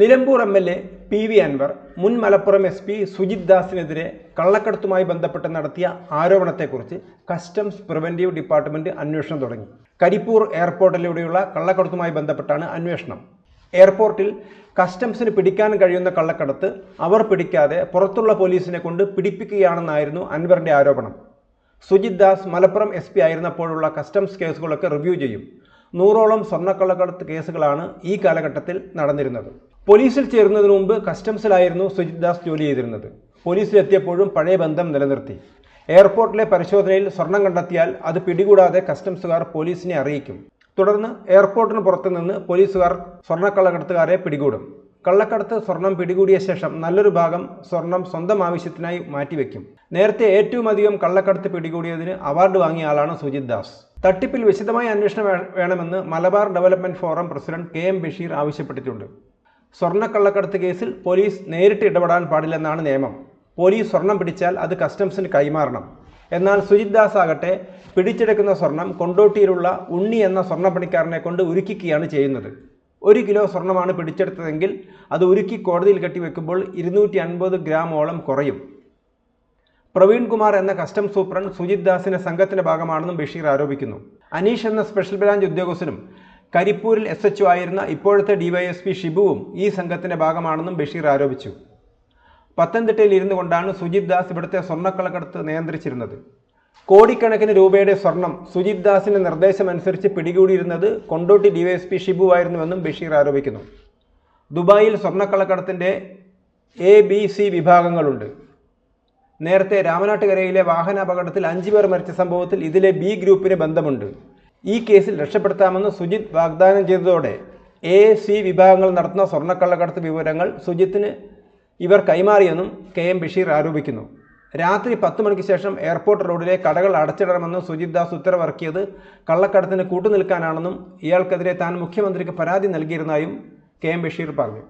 Nilambur M L A P V Anvar മുൻ Malappuram S P Sujith ദാസിനെതിരെ കള്ളക്കടത്തുമായി ബന്ധപ്പെട്ട് നടത്തിയ ആരോപണത്തെക്കുറിച്ച് കസ്റ്റംസ് പ്രിവന്റീവ് ഡിപ്പാർട്ട്മെന്റ് അന്വേഷണം തുടങ്ങി. കരിപ്പൂർ എയർപോർട്ടിലൂടെയുള്ള കള്ളക്കടത്തുമായി ബന്ധപ്പെട്ടാണ് അന്വേഷണം. എയർപോർട്ടിൽ കസ്റ്റംസിന് പിടിക്കാൻ കഴിയുന്ന കള്ളക്കടത്ത് അവർ പിടിക്കാതെ പുറത്തുള്ള പോലീസിനെ കൊണ്ട് പിടിപ്പിക്കുകയാണെന്നായിരുന്നു അൻവറിന്റെ ആരോപണം. സുജിത് ദാസ് മലപ്പുറം എസ് പി ആയിരുന്നപ്പോഴുള്ള കസ്റ്റംസ് കേസുകളൊക്കെ റിവ്യൂ ചെയ്യും. നൂറോളം സ്വർണക്കള്ളക്കടത്ത് കേസുകളാണ് ഈ കാലഘട്ടത്തിൽ നടന്നിരുന്നത്. പോലീസിൽ ചേരുന്നതിന് മുമ്പ് കസ്റ്റംസിലായിരുന്നു സുജിത് ദാസ് ജോലി ചെയ്തിരുന്നത്. പോലീസിലെത്തിയപ്പോഴും പഴയ ബന്ധം നിലനിർത്തി. എയർപോർട്ടിലെ പരിശോധനയിൽ സ്വർണം കണ്ടെത്തിയാൽ അത് പിടികൂടാതെ കസ്റ്റംസുകാർ പോലീസിനെ അറിയിക്കും. തുടർന്ന് എയർപോർട്ടിന് പുറത്തു നിന്ന് പോലീസുകാർ സ്വർണക്കള്ളക്കടത്തുകാരെ പിടികൂടും. കള്ളക്കടത്ത് സ്വർണം പിടികൂടിയ ശേഷം നല്ലൊരു ഭാഗം സ്വർണം സ്വന്തം ആവശ്യത്തിനായി മാറ്റിവെക്കും. നേരത്തെ ഏറ്റവും അധികം കള്ളക്കടത്ത് പിടികൂടിയതിന് അവാർഡ് വാങ്ങിയ ആളാണ് സുജിത് ദാസ്. തട്ടിപ്പിൽ വിശദമായ അന്വേഷണം വേണമെന്ന് Malabar development forum president K M Basheer ആവശ്യപ്പെട്ടിട്ടുണ്ട്. സ്വർണക്കള്ളക്കടത്ത് കേസിൽ പോലീസ് നേരിട്ട് ഇടപെടാൻ പാടില്ലെന്നാണ് നിയമം. പോലീസ് സ്വർണം പിടിച്ചാൽ അത് കസ്റ്റംസിന് കൈമാറണം. എന്നാൽ സുജിത് ദാസ് ആകട്ടെ പിടിച്ചെടുക്കുന്ന സ്വർണം കൊണ്ടോട്ടിയിലുള്ള ഉണ്ണി എന്ന സ്വർണപ്പണിക്കാരനെ കൊണ്ട് ഉരുക്കിക്കുകയാണ് ചെയ്യുന്നത്. ഒരു കിലോ സ്വർണമാണ് പിടിച്ചെടുത്തതെങ്കിൽ അത് ഉരുക്കി കോടതിയിൽ കെട്ടിവെക്കുമ്പോൾ ഇരുന്നൂറ്റി അൻപത് ഗ്രാമോളം കുറയും. പ്രവീൺ കുമാർ എന്ന കസ്റ്റംസ് സൂപ്രണ്ട് സുജിത് ദാസിന്റെ സംഘത്തിന്റെ ഭാഗമാണെന്നും ബഷീർ ആരോപിക്കുന്നു. അനീഷ് എന്ന സ്പെഷ്യൽ ബ്രാഞ്ച് ഉദ്യോഗസ്ഥനും കരിപ്പൂരിൽ എസ് എച്ച് ആയിരുന്ന ഇപ്പോഴത്തെ ഡിവൈഎസ്പി ഷിബുവും ഈ സംഘത്തിന്റെ ഭാഗമാണെന്നും ബഷീർ ആരോപിച്ചു. പത്തനംതിട്ടയിൽ ഇരുന്നു കൊണ്ടാണ് സുജിത് ദാസ് ഇവിടുത്തെ സ്വർണക്കളക്കടത്ത് നിയന്ത്രിച്ചിരുന്നത്. കോടിക്കണക്കിന് രൂപയുടെ സ്വർണം സുജിത് ദാസിന്റെ നിർദ്ദേശമനുസരിച്ച് പിടികൂടിയിരുന്നത് കൊണ്ടോട്ടി ഡിവൈഎസ്പി ഷിബു ആയിരുന്നുവെന്നും ബഷീർ ആരോപിക്കുന്നു. ദുബായിൽ സ്വർണക്കളക്കടത്തിന്റെ എ ബി സി വിഭാഗങ്ങളുണ്ട്. നേരത്തെ രാമനാട്ടുകരയിലെ വാഹനാപകടത്തിൽ അഞ്ചു പേർ മരിച്ച സംഭവത്തിൽ ഇതിലെ ബി ഗ്രൂപ്പിന് ബന്ധമുണ്ട്. ഈ കേസിൽ രക്ഷപ്പെടുത്താമെന്ന് സുജിത് വാഗ്ദാനം ചെയ്തതോടെ എ സി വിഭാഗങ്ങൾ നടത്തുന്ന സ്വർണക്കള്ളക്കടത്ത് വിവരങ്ങൾ സുജിത്തിന് ഇവർ കൈമാറിയെന്നും കെ എം ബഷീർ ആരോപിക്കുന്നു. രാത്രി പത്ത് മണിക്ക് ശേഷം എയർപോർട്ട് റോഡിലെ കടകൾ അടച്ചിടണമെന്ന് സുജിത് ദാസ് ഉത്തരവിറക്കിയത് കള്ളക്കടത്തിന് കൂട്ടുനിൽക്കാനാണെന്നും ഇയാൾക്കെതിരെ താൻ മുഖ്യമന്ത്രിക്ക് പരാതി നൽകിയിരുന്നതായും കെ എം ബഷീർ പറഞ്ഞു.